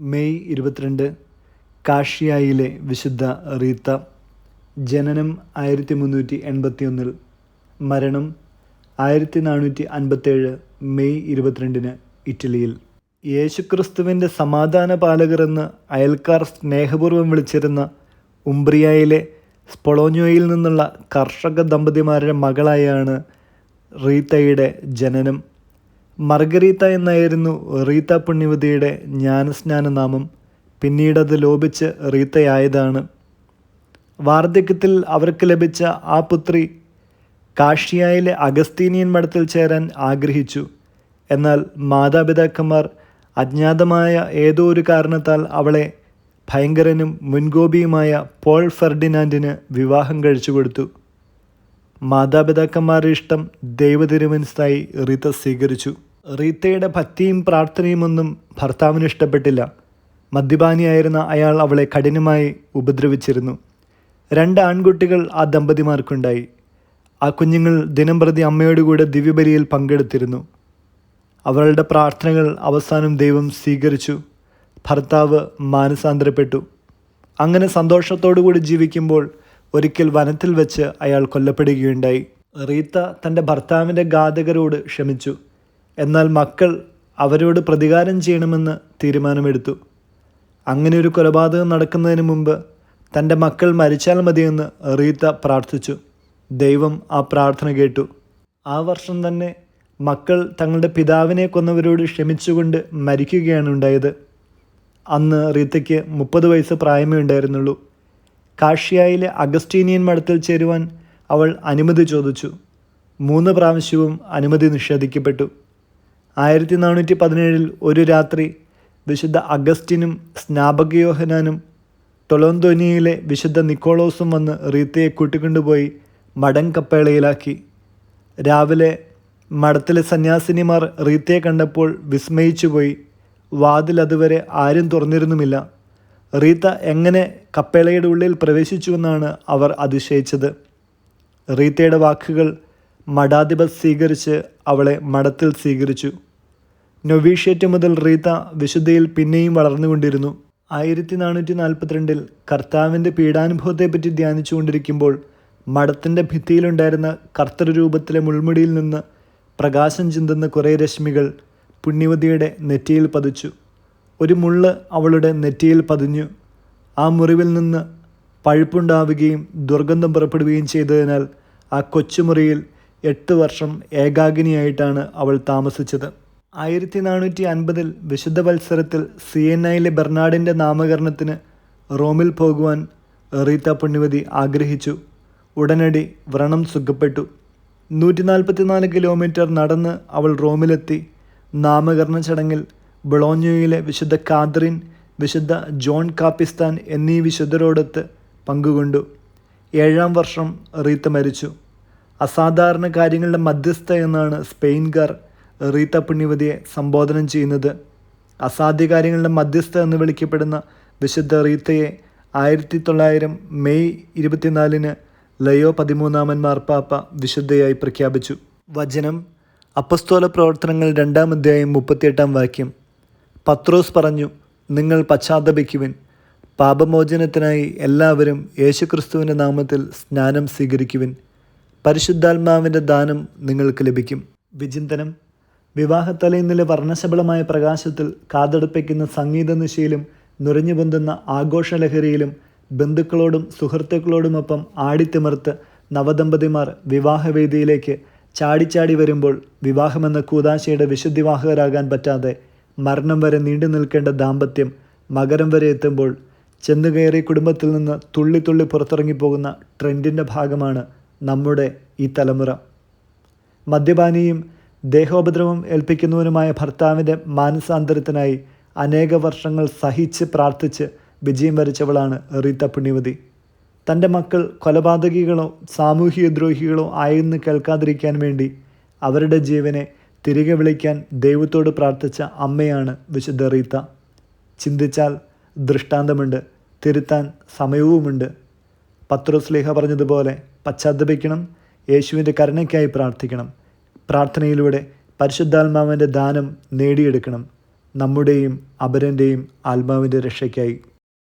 May ഇരുപത്തിരണ്ട് കാഷിയായിലെ വിശുദ്ധ റീത്ത ജനനം ആയിരത്തി മുന്നൂറ്റി എൺപത്തി ഒന്നിൽ മരണം ആയിരത്തി നാനൂറ്റി അൻപത്തേഴ് മെയ് ഇരുപത്തിരണ്ടിന് ഇറ്റലിയിൽ. യേശുക്രിസ്തുവിന്റെ സമാധാന പാലകർ എന്ന് അയൽക്കാർ സ്നേഹപൂർവം വിളിച്ചിരുന്ന ഉംബ്രിയയിലെ സ്പൊളോഞ്ഞോയിൽ നിന്നുള്ള കർഷക ദമ്പതിമാരുടെ മകളായാണ് റീത്തയുടെ ജനനം. മർഗരീത്ത എന്നായിരുന്നു റീത്ത പുണ്യവതിയുടെ ജ്ഞാനസ്നാന നാമം പിന്നീടത് ലോപിച്ച് റീത്തയായതാണ് വാർദ്ധക്യത്തിൽ അവർക്ക് ലഭിച്ച ആ പുത്രി കാഷിയായിലെ അഗസ്തീനിയൻ മഠത്തിൽ ചേരാൻ ആഗ്രഹിച്ചു. എന്നാൽ മാതാപിതാക്കന്മാർ അജ്ഞാതമായ ഏതോ ഒരു കാരണത്താൽ അവളെ ഭയങ്കരനും മുൻകോപിയുമായ പോൾ ഫെർഡിനാൻഡിന് വിവാഹം കഴിച്ചു കൊടുത്തു. മാതാപിതാക്കന്മാരുടെ ഇഷ്ടം ദൈവതിരുമനസ്സായി റീത്ത സ്വീകരിച്ചു. റീത്തയുടെ ഭക്തിയും പ്രാർത്ഥനയുമൊന്നും ഭർത്താവിന് ഇഷ്ടപ്പെട്ടില്ല. മദ്യപാനിയായിരുന്ന അയാൾ അവളെ കഠിനമായി ഉപദ്രവിച്ചിരുന്നു. രണ്ട് ആൺകുട്ടികൾ ആ ദമ്പതിമാർക്കുണ്ടായി. ആ കുഞ്ഞുങ്ങൾ ദിനംപ്രതി അമ്മയോട് കൂടെ ദിവ്യബലിയിൽ പങ്കെടുത്തിരുന്നു. അവളുടെ പ്രാർത്ഥനകൾ അവസാനം ദൈവം സ്വീകരിച്ചു. ഭർത്താവ് മാനസാന്തരപ്പെട്ടു. അങ്ങനെ സന്തോഷത്തോടു കൂടി ജീവിക്കുമ്പോൾ ഒരിക്കൽ വനത്തിൽ വെച്ച് അയാൾ കൊല്ലപ്പെടുകയുണ്ടായി. റീത്ത തന്റെ ഭർത്താവിന്റെ ഘാതകരോട് ക്ഷമിച്ചു. എന്നാൽ മക്കൾ അവരോട് പ്രതികാരം ചെയ്യണമെന്ന് തീരുമാനമെടുത്തു. അങ്ങനെ ഒരു കൊലപാതകം നടക്കുന്നതിന് മുമ്പ് തന്റെ മക്കൾ മരിച്ചാൽ മതിയെന്ന് റീത്ത പ്രാർത്ഥിച്ചു. ദൈവം ആ പ്രാർത്ഥന കേട്ടു. ആ വർഷം തന്നെ മക്കൾ തങ്ങളുടെ പിതാവിനെ കൊന്നവരോട് ക്ഷമിച്ചുകൊണ്ട് മരിക്കുകയാണ് ഉണ്ടായത്. അന്ന് റീത്തയ്ക്ക് മുപ്പത് വയസ്സ് പ്രായമേ ഉണ്ടായിരുന്നുള്ളൂ. കാഷ്യായിലെ അഗസ്റ്റീനിയൻ മഠത്തിൽ ചേരുവാൻ അവൾ അനുമതി ചോദിച്ചു. മൂന്ന് പ്രാവശ്യവും അനുമതി നിഷേധിക്കപ്പെട്ടു. ആയിരത്തി നാനൂറ്റി പതിനേഴിൽ ഒരു രാത്രി വിശുദ്ധ അഗസ്റ്റിനും സ്നാപകയോഹനാനും ടൊളോന്തോനിയയിലെ വിശുദ്ധ നിക്കോളോസും വന്ന് റീത്തയെ കൂട്ടിക്കൊണ്ടുപോയി മടൻ കപ്പേളയിലാക്കി. രാവിലെ മഠത്തിലെ സന്യാസിനിമാർ റീത്തയെ കണ്ടപ്പോൾ വിസ്മയിച്ചുപോയി. വാതിൽ അതുവരെ ആരും തുറന്നിരുന്നുമില്ല. റീത്ത എങ്ങനെ കപ്പേളയുടെ ഉള്ളിൽ പ്രവേശിച്ചുവെന്നാണ് അവർ അതിശയിച്ചത്. റീത്തയുടെ വാക്കുകൾ മഠാധിപർ സ്വീകരിച്ച് അവളെ മഠത്തിൽ സ്വീകരിച്ചു. നൊവീഷ്യറ്റ് മുതൽ റീത്ത വിശുദ്ധയിൽ പിന്നെയും വളർന്നുകൊണ്ടിരുന്നു. ആയിരത്തി നാനൂറ്റി നാൽപ്പത്തിരണ്ടിൽ കർത്താവിന്റെ പീഡാനുഭവത്തെപ്പറ്റി ധ്യാനിച്ചുകൊണ്ടിരിക്കുമ്പോൾ മഠത്തിന്റെ ഭിത്തിയിലുണ്ടായിരുന്ന കർത്തൃരൂപത്തിലെ മുൾമുടിയിൽ നിന്ന് പ്രകാശം ചിന്തുന്ന കുറേ രശ്മികൾ പുണ്യവതിയുടെ നെറ്റിയിൽ പതിച്ചു. ഒരു മുള്ള് അവളുടെ നെറ്റിയിൽ പതിഞ്ഞു. ആ മുറിവിൽ നിന്ന് പഴുപ്പുണ്ടാവുകയും ദുർഗന്ധം പുറപ്പെടുകയും ചെയ്തതിനാൽ ആ കൊച്ചുമുറിയിൽ എട്ട് വർഷം ഏകാഗിനിയായിട്ടാണ് അവൾ താമസിച്ചത്. ആയിരത്തി നാനൂറ്റി അൻപതിൽ വിശുദ്ധ വത്സരത്തിൽ സിയന്നയിലെ ബെർണാഡിന്റെ നാമകരണത്തിന് റോമിൽ പോകുവാൻ റീത്ത പുണ്യവതി ആഗ്രഹിച്ചു. ഉടനടി വ്രണം സുഖപ്പെട്ടു. നൂറ്റി നാൽപ്പത്തിനാല് കിലോമീറ്റർ നടന്ന് അവൾ റോമിലെത്തി. നാമകരണ ചടങ്ങിൽ ബളോഞ്ഞോയിലെ വിശുദ്ധ കാദ്രിൻ വിശുദ്ധ ജോൺ കാപ്പിസ്ഥാൻ എന്നീ വിശുദ്ധരോടൊത്ത് പങ്കുകൊണ്ടു. ഏഴാം വർഷം റീത്ത മരിച്ചു. അസാധാരണ കാര്യങ്ങളുടെ മധ്യസ്ഥ എന്നാണ് സ്പെയിൻകാർ റീത്ത പുണ്യവതിയെ സംബോധനം ചെയ്യുന്നത്. അസാധ്യ കാര്യങ്ങളുടെ മധ്യസ്ഥ എന്ന് വിളിക്കപ്പെടുന്ന വിശുദ്ധ റീത്തയെ ആയിരത്തി തൊള്ളായിരം മെയ് ഇരുപത്തിനാലിന് ലയോ പതിമൂന്നാമൻ മാർപ്പാപ്പ വിശുദ്ധയായി പ്രഖ്യാപിച്ചു. വചനം അപ്പസ്തോല പ്രവർത്തനങ്ങൾ രണ്ടാം അധ്യായം മുപ്പത്തിയെട്ടാം വാക്യം. പത്രോസ് പറഞ്ഞു നിങ്ങൾ പശ്ചാത്തപിക്കുവിൻ. പാപമോചനത്തിനായി എല്ലാവരും യേശുക്രിസ്തുവിന്റെ നാമത്തിൽ സ്നാനം സ്വീകരിക്കുവിൻ. പരിശുദ്ധാത്മാവിന്റെ ദാനം നിങ്ങൾക്ക് ലഭിക്കും. വിചിന്തനം. വിവാഹത്തലയിന്നിലെ വർണശബളമായ പ്രകാശത്തിൽ കാതടുപ്പിക്കുന്ന സംഗീത നിശയിലും നുരഞ്ഞു പൊന്തുന്ന ആഘോഷലഹരിയിലും ബന്ധുക്കളോടും സുഹൃത്തുക്കളോടുമൊപ്പം ആടിത്തിമിർത്ത് നവദമ്പതിമാർ വിവാഹവേദിയിലേക്ക് ചാടിച്ചാടി വരുമ്പോൾ വിവാഹമെന്ന കൂതാശയുടെ വിശുദ്ധിവാഹകരാകാൻ പറ്റാതെ മരണം വരെ നീണ്ടു നിൽക്കേണ്ട ദാമ്പത്യം മകരം വരെ എത്തുമ്പോൾ ചെന്നുകയറി കുടുംബത്തിൽ നിന്ന് തുള്ളി തുള്ളി പുറത്തിറങ്ങിപ്പോകുന്ന ട്രെൻഡിന്റെ ഭാഗമാണ് നമ്മുടെ ഈ തലമുറ. മദ്യപാനിയും ദേഹോപദ്രവം ഏൽപ്പിക്കുന്നവനുമായ ഭർത്താവിന്റെ മാനസാന്തരത്തിനായി അനേക വർഷങ്ങൾ സഹിച്ച് പ്രാർത്ഥിച്ച് വിജയം വരിച്ചവളാണ് റീത്ത പുണ്യവതി. തന്റെ മക്കൾ കൊലപാതകികളോ സാമൂഹിക ദ്രോഹികളോ ആയെന്ന് കേൾക്കാതിരിക്കാൻ വേണ്ടി അവരുടെ ജീവനെ തിരികെ വിളിക്കാൻ ദൈവത്തോട് പ്രാർത്ഥിച്ച അമ്മയാണ് വിശുദ്ധ റീത്ത. ചിന്തിച്ചാൽ ദൃഷ്ടാന്തമുണ്ട് തിരുത്താൻ സമയവുമുണ്ട്. പത്രോസ്ലേഹ പറഞ്ഞതുപോലെ പശ്ചാത്തപിക്കണം യേശുവിന്റെ കരുണയ്ക്കായി പ്രാർത്ഥിക്കണം പ്രാർത്ഥനയിലൂടെ പരിശുദ്ധാത്മാവിന്റെ ദാനം നേടിയെടുക്കണം നമ്മുടെയും അപരന്റെയും ആത്മാവിന്റെ രക്ഷയ്ക്കായി